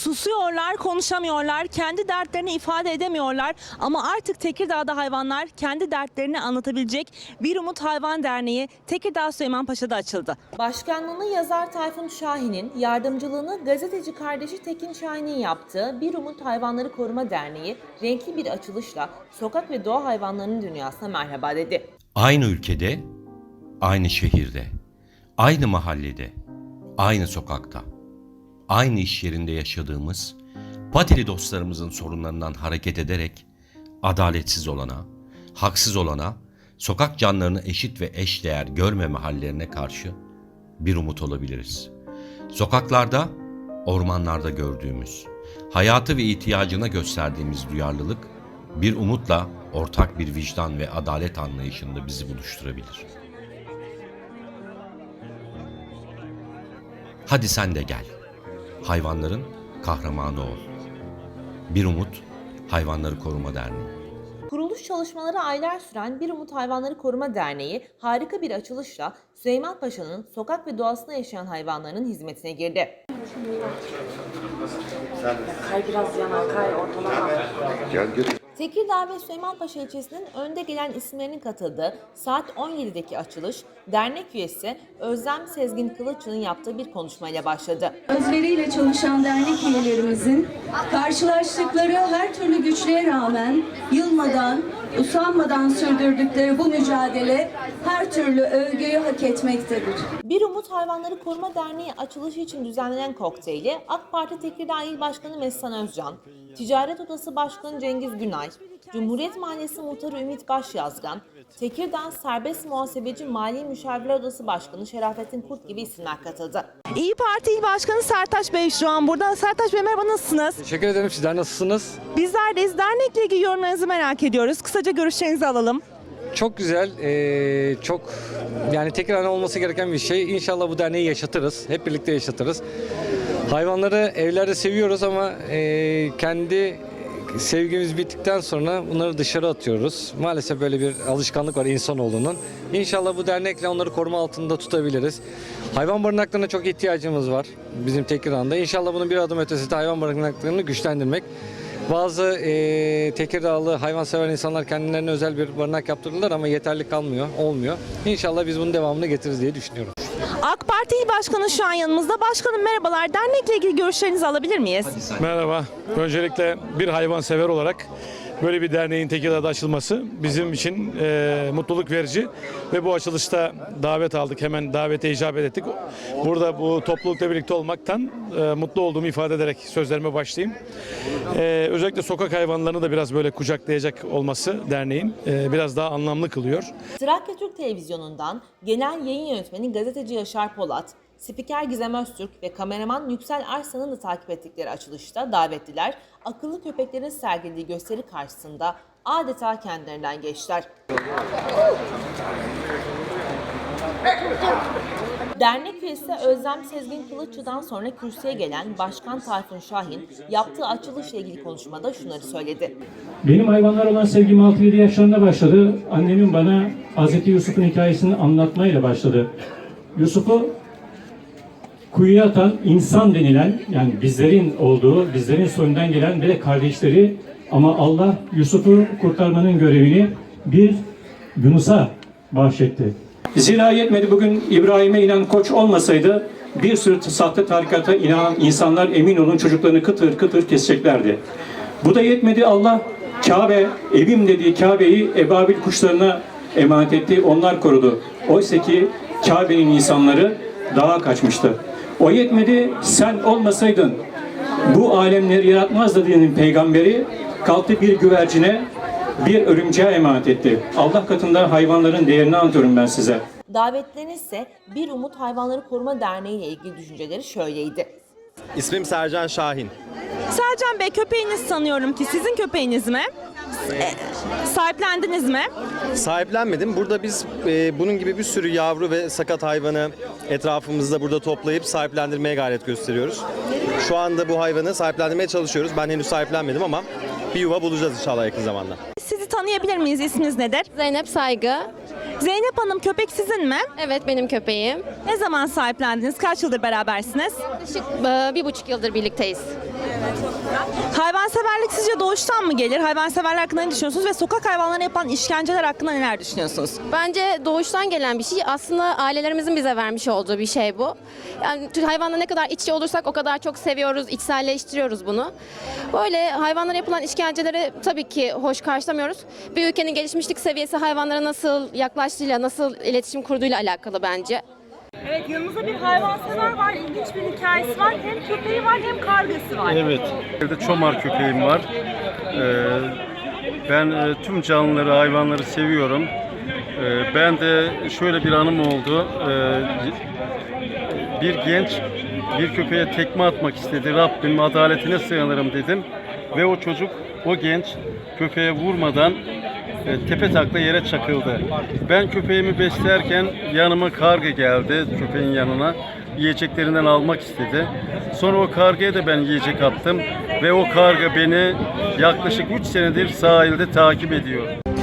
Susuyorlar, konuşamıyorlar, kendi dertlerini ifade edemiyorlar. Ama artık Tekirdağ'da hayvanlar kendi dertlerini anlatabilecek Bir Umut Hayvan Derneği Tekirdağ Süleymanpaşa'da açıldı. Başkanlığını yazar Tayfun Şahin'in, yardımcılığını gazeteci kardeşi Tekin Şahin'in yaptığı Bir Umut Hayvanları Koruma Derneği renkli bir açılışla sokak ve doğa hayvanlarının dünyasına merhaba dedi. Aynı ülkede, aynı şehirde, aynı mahallede, aynı sokakta, aynı iş yerinde yaşadığımız patili dostlarımızın sorunlarından hareket ederek adaletsiz olana, haksız olana, sokak canlarını eşit ve eşdeğer görmeme hallerine karşı bir umut olabiliriz. Sokaklarda, ormanlarda gördüğümüz, hayatı ve ihtiyacına gösterdiğimiz duyarlılık bir umutla ortak bir vicdan ve adalet anlayışında bizi buluşturabilir. Hadi sen de gel. Hayvanların kahramanı ol. Bir Umut Hayvanları Koruma Derneği. Kuruluş çalışmaları aylar süren Bir Umut Hayvanları Koruma Derneği harika bir açılışla Süleyman Paşa'nın sokak ve doğasında yaşayan hayvanların hizmetine girdi. Kay biraz yana kay ortalama. Tekirdağ ve Süleymanpaşa ilçesinin önde gelen isimlerinin katıldığı saat 17'deki açılış, dernek üyesi Özlem Sezgin Kılıççı'nın yaptığı bir konuşmayla başladı. Özveriyle çalışan dernek üyelerimizin karşılaştıkları her türlü güçlüğe rağmen yılmadan, usanmadan sürdürdükleri bu mücadele her türlü övgüyü hak etmektedir. Bir Umut Hayvanları Koruma Derneği açılışı için düzenlenen kokteyli AK Parti Tekirdağ İl Başkanı Mesut Özcan, Ticaret Odası Başkanı Cengiz Günay, Cumhuriyet Mahallesi Muhtarı Ümit Başyazgan, Tekirdağ Serbest Muhasebeci Mali Müşavirler Odası Başkanı Şerafettin Kurt gibi isimler katıldı. İyi Parti İl Başkanı Sertaç Bey şu an burada. Sertaç Bey merhaba nasılsınız? Teşekkür ederim. Sizler nasılsınız? Bizler de dernekle ilgili yorumlarınızı merak ediyoruz. Kısaca görüşlerinizi alalım. Çok güzel, eee, çok yani tekrar olması gereken bir şey. İnşallah bu derneği yaşatırız. Hep birlikte yaşatırız. Hayvanları evlerde seviyoruz ama eee, kendi sevgimiz bittikten sonra bunları dışarı atıyoruz. Maalesef böyle bir alışkanlık var insanoğlunun. İnşallah bu dernekle onları koruma altında tutabiliriz. Hayvan barınaklarına çok ihtiyacımız var bizim Tekirdağ'da. İnşallah bunun bir adım ötesi de hayvan barınaklarını güçlendirmek. Bazı eee Tekirdağlı hayvansever insanlar kendilerine özel bir barınak yaptırırlar ama yeterli kalmıyor, olmuyor. İnşallah biz bunun devamını getiririz diye düşünüyorum. AK Parti İl Başkanı şu an yanımızda. Başkanım merhabalar. Dernekle ilgili görüşlerinizi alabilir miyiz? Merhaba. Öncelikle bir hayvansever olarak böyle bir derneğin Tekirdağ'da açılması bizim için e, mutluluk verici ve bu açılışta davet aldık. Hemen davete icabet ettik. Burada bu toplulukla birlikte olmaktan e, mutlu olduğumu ifade ederek sözlerime başlayayım. E, özellikle sokak hayvanlarını da biraz böyle kucaklayacak olması derneğin e, biraz daha anlamlı kılıyor. Trakya Türk Televizyonu'ndan genel yayın yönetmeni gazeteci Yaşar Polat, spiker Gizem Öztürk ve kameraman Yüksel Arslan'ın da takip ettikleri açılışta davetliler akıllı köpeklerin sergilediği gösteri karşısında adeta kendilerinden geçtiler. Dernek üyesi Özlem Sezgin Kılıççı'dan sonra kürsüye gelen Başkan Tayfun Şahin yaptığı açılışla ilgili konuşmada şunları söyledi. Benim hayvanlar olan sevgim 6-7 yaşlarında başladı. Annemin bana Hz. Yusuf'un hikayesini anlatmayla başladı. Yusuf'u kuyuya atan insan denilen yani bizlerin olduğu, bizlerin soyundan gelen ve kardeşleri ama Allah Yusuf'u kurtarmanın görevini bir Yunus'a bahşetti. Zira yetmedi bugün İbrahim'e inen koç olmasaydı bir sürü sahte tarikata inanan insanlar emin olun çocuklarını kıtır kıtır keseceklerdi. Bu da yetmedi Allah Kabe, evim dediği Kabe'yi ebabil kuşlarına emanet etti. Onlar korudu. Oysa ki Kabe'nin insanları dağa kaçmıştı. O yetmedi sen olmasaydın bu alemleri yaratmazdı diyenin peygamberi kalktı bir güvercine bir örümceğe emanet etti. Allah katında hayvanların değerini anlatıyorum ben size. Davetlilerin ise Bir Umut Hayvanları Koruma Derneği ile ilgili düşünceleri şöyleydi. İsmim Sercan Şahin. Sercan Bey köpeğiniz sanıyorum ki sizin köpeğiniz mi? E, sahiplendiniz mi? Sahiplenmedim. Burada biz e, bunun gibi bir sürü yavru ve sakat hayvanı etrafımızda burada toplayıp sahiplendirmeye gayret gösteriyoruz. Şu anda bu hayvanı sahiplendirmeye çalışıyoruz. Ben henüz sahiplenmedim ama bir yuva bulacağız inşallah yakın zamanda. Sizi tanıyabilir miyiz? İsminiz nedir? Zeynep Saygı. Zeynep Hanım köpek sizin mi? Evet benim köpeğim. Ne zaman sahiplendiniz? Kaç yıldır berabersiniz? Yaklaşık e, bir buçuk yıldır birlikteyiz. Hayvanseverlik sizce doğuştan mı gelir? Hayvanseverler hakkında ne düşünüyorsunuz ve sokak hayvanlarına yapılan işkenceler hakkında neler düşünüyorsunuz? Bence doğuştan gelen bir şey. Aslında ailelerimizin bize vermiş olduğu bir şey bu. Yani hayvanla ne kadar iççi olursak o kadar çok seviyoruz, içselleştiriyoruz bunu. Böyle hayvanlara yapılan işkenceleri tabii ki hoş karşılamıyoruz. Bir ülkenin gelişmişlik seviyesi hayvanlara nasıl yaklaştığıyla, nasıl iletişim kurduğuyla alakalı bence. Evet yanımızda bir hayvansever var. İlginç bir hikayesi var. Hem köpeği var hem kargası var. Evet. Evde çomar köpeğim var. Ee, ben e, tüm canlıları, hayvanları seviyorum. Ee, ben de şöyle bir anım oldu. Ee, bir genç bir köpeğe tekme atmak istedi. Rabbim adaletine sığınırım dedim. Ve o çocuk, o genç köpeğe vurmadan e, tepe takla yere çakıldı. Ben köpeğimi beslerken yanıma karga geldi köpeğin yanına. Yiyeceklerinden almak istedi. Sonra o kargaya da ben yiyecek attım ve o karga beni yaklaşık 3 senedir sahilde takip ediyor.